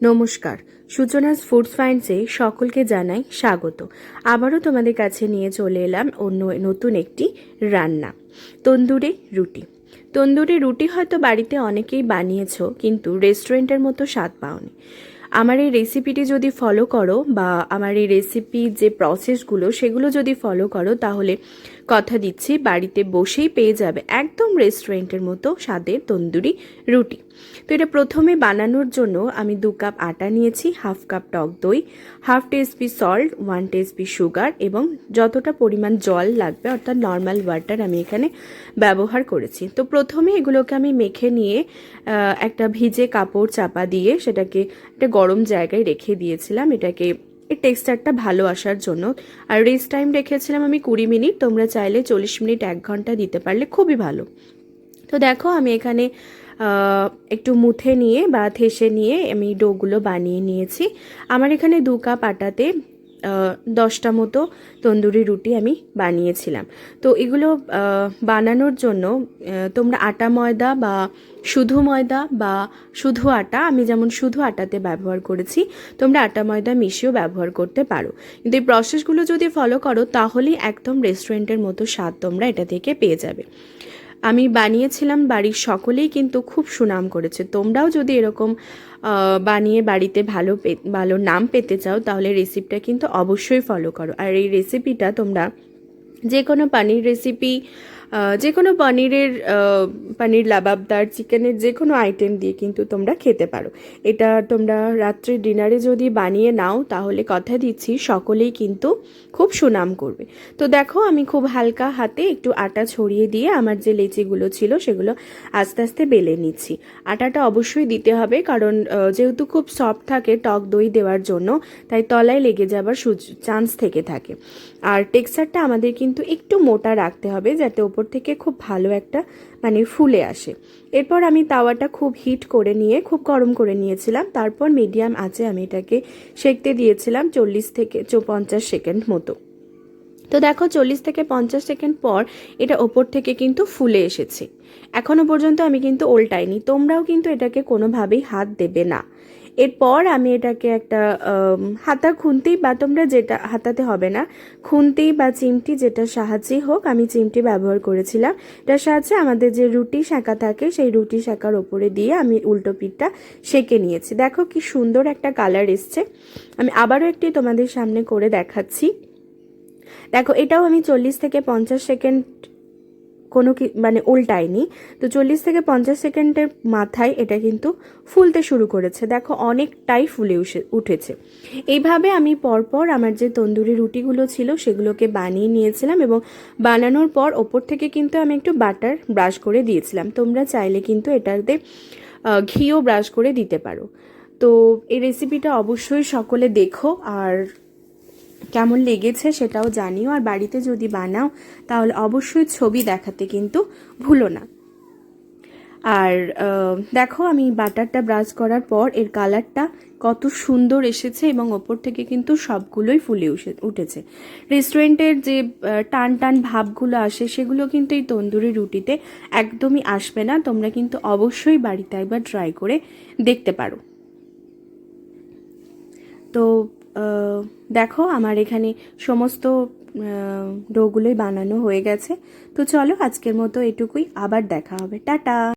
নমস্কার, সূচনাস ফুডস ফাইন্সে সকলকে জানাই স্বাগত। আবারও তোমাদের কাছে নিয়ে চলে এলাম অন্য নতুন একটি রান্না, তন্দুরি রুটি। তন্দুরি রুটি হয়তো বাড়িতে অনেকেই বানিয়েছ, কিন্তু রেস্টুরেন্টের মতো স্বাদ পাওনি। আমার এই রেসিপিটি যদি ফলো করো বা আমার এই রেসিপির যে প্রসেসগুলো সেগুলো যদি ফলো করো, তাহলে কথা দিচ্ছি, বাড়িতে বসেই পেয়ে যাবে একদম রেস্টুরেন্টের মতো স্বাদের তন্দুরি রুটি। তো এটা প্রথমে বানানোর জন্য আমি দু কাপ আটা নিয়েছি হাফ কাপ টক দই half tsp salt one tsp sugar এবং যতটা পরিমাণ জল লাগবে, অর্থাৎ নর্মাল ওয়াটার আমি এখানে ব্যবহার করেছি। তো প্রথমে এগুলোকে আমি মেখে নিয়ে একটা ভিজে কাপড় চাপা দিয়ে সেটাকে, একটা গরম জায়গায় রেখে দিয়েছিলাম এটাকে। এর টেক্সচারটা ভালো আসার জন্য। আর রেস্ট টাইম রেখেছিলাম আমি কুড়ি মিনিট। তোমরা চাইলে চল্লিশ মিনিট, এক ঘণ্টা দিতে পারলে খুবই ভালো। তো দেখো, আমি এখানে একটু মুথে নিয়ে বা থেসে নিয়ে আমি ডোগুলো বানিয়ে নিয়েছি। আমার এখানে দু কাপ আটাতে দশটা মতো তন্দুরি রুটি আমি বানিয়েছিলাম। তো এগুলো বানানোর জন্য তোমরা আটা ময়দা বা শুধু ময়দা বা শুধু আটা, আমি যেমন শুধু আটাতে ব্যবহার করেছি, তোমরা আটা ময়দা মিশিয়েও ব্যবহার করতে পারো। কিন্তু এই প্রসেসগুলো যদি ফলো করো, তাহলেই একদম রেস্টুরেন্টের মতো স্বাদ তোমরা এটা থেকে পেয়ে যাবে। আমি বানিয়েছিলাম বাড়ির সকলেই কিন্তু খুব সুনাম করেছে। তোমরাও যদি এরকম বানিয়ে বাড়িতে ভালো পে- ভালো নাম পেতে চাও, তাহলে রেসিপিটা কিন্তু অবশ্যই ফলো করো। আর এই রেসিপিটা তোমরা যে কোনো পানির রেসিপি যে কোনো পনিরের পনির লাবাবদার, চিকেনের যে কোনো আইটেম দিয়ে কিন্তু তোমরা খেতে পারো। এটা তোমরা রাত্রে ডিনারে যদি বানিয়ে নাও, তাহলে কথা দিচ্ছি, সকলেই কিন্তু খুব সুনাম করবে। তো দেখো, আমি খুব হালকা হাতে একটু আটা ছড়িয়ে দিয়ে আমার যে লেচিগুলো ছিল, সেগুলো আস্তে আস্তে বেলে নিচ্ছি। আটাটা অবশ্যই দিতে হবে, কারণ যেহেতু খুব সফট থাকে, টক দই দেওয়ার জন্য, তাই তলায় লেগে যাবার চান্স থেকে থাকে। আর টেক্সচারটা আমাদের কিন্তু একটু মোটা রাখতে হবে, যাতে ওপর থেকে খুব ভালো একটা মানে ফুলে আসে। এরপর আমি তাওয়াটা খুব হিট করে নিয়ে, খুব গরম করে নিয়েছিলাম। তারপর মিডিয়াম আঁচে আমি এটাকে সেকতে দিয়েছিলাম চল্লিশ থেকে পঞ্চাশ সেকেন্ড মতো। তো দেখো চল্লিশ থেকে পঞ্চাশ সেকেন্ড পর এটা ওপর থেকে কিন্তু ফুলে এসেছে। এখনও পর্যন্ত আমি কিন্তু ওল্টাইনি। তোমরাও কিন্তু এটাকে কোনোভাবেই হাত দেবে না। এরপর আমি এটাকে একটা হাতা খুন্তি বা তোমরা যেটা, হাতাতে হবে না, খুন্তি বা চিমটি যেটা সাহায্যেই হোক, আমি চিমটি ব্যবহার করেছিলাম। এটার সাহায্যে আমাদের যে রুটি শাঁকা থাকে, সেই রুটি শাঁকার ওপরে দিয়ে আমি উল্টো পিঠটা সেঁকে নিয়েছি। দেখো কি সুন্দর একটা কালার এসছে। আমি আবারও একটি তোমাদের সামনে করে দেখাচ্ছি। দেখো এটাও আমি চল্লিশ থেকে পঞ্চাশ সেকেন্ড কোনো কি মানে উল্টায়নি। তো চল্লিশ থেকে পঞ্চাশ সেকেন্ডের মাথায় এটা কিন্তু ফুলতে শুরু করেছে। দেখো, অনেকটাই ফুলে উঠে উঠেছে। এইভাবে আমি পরপর আমার যে তন্দুরি রুটিগুলো ছিল, সেগুলোকে বানিয়ে নিয়েছিলাম এবং বানানোর পর ওপর থেকে কিন্তু আমি একটু বাটার ব্রাশ করে দিয়েছিলাম। তোমরা চাইলে কিন্তু এটাতে ঘিও ব্রাশ করে দিতে পারো। তো এই রেসিপিটা অবশ্যই সকলে দেখো। আর কেমন লেগেছে সেটাও জানিও, আর বাড়িতে যদি বানাও, তাহলে অবশ্যই ছবি দেখাতে কিন্তু ভুলো না। আর দেখো আমি বাটারটা ব্রাশ করার পর এর কালারটা কত সুন্দর এসেছে এবং ওপর থেকে কিন্তু সবগুলোই ফুলে উঠে- উঠেছে। রেস্টুরেন্টের যে টান টান ভাবগুলো আসে, সেগুলো কিন্তু এই তন্দুরি রুটিতে একদমই আসবে না। তোমরা কিন্তু অবশ্যই বাড়িতে একবার ট্রাই করে দেখতে পারো। তো দেখো আমার এখানে সমস্ত ডোগুলোই বানানো হয়ে গেছে। তো চলো আজকের মতো এটুকুই, আবার দেখা হবে। টাটা!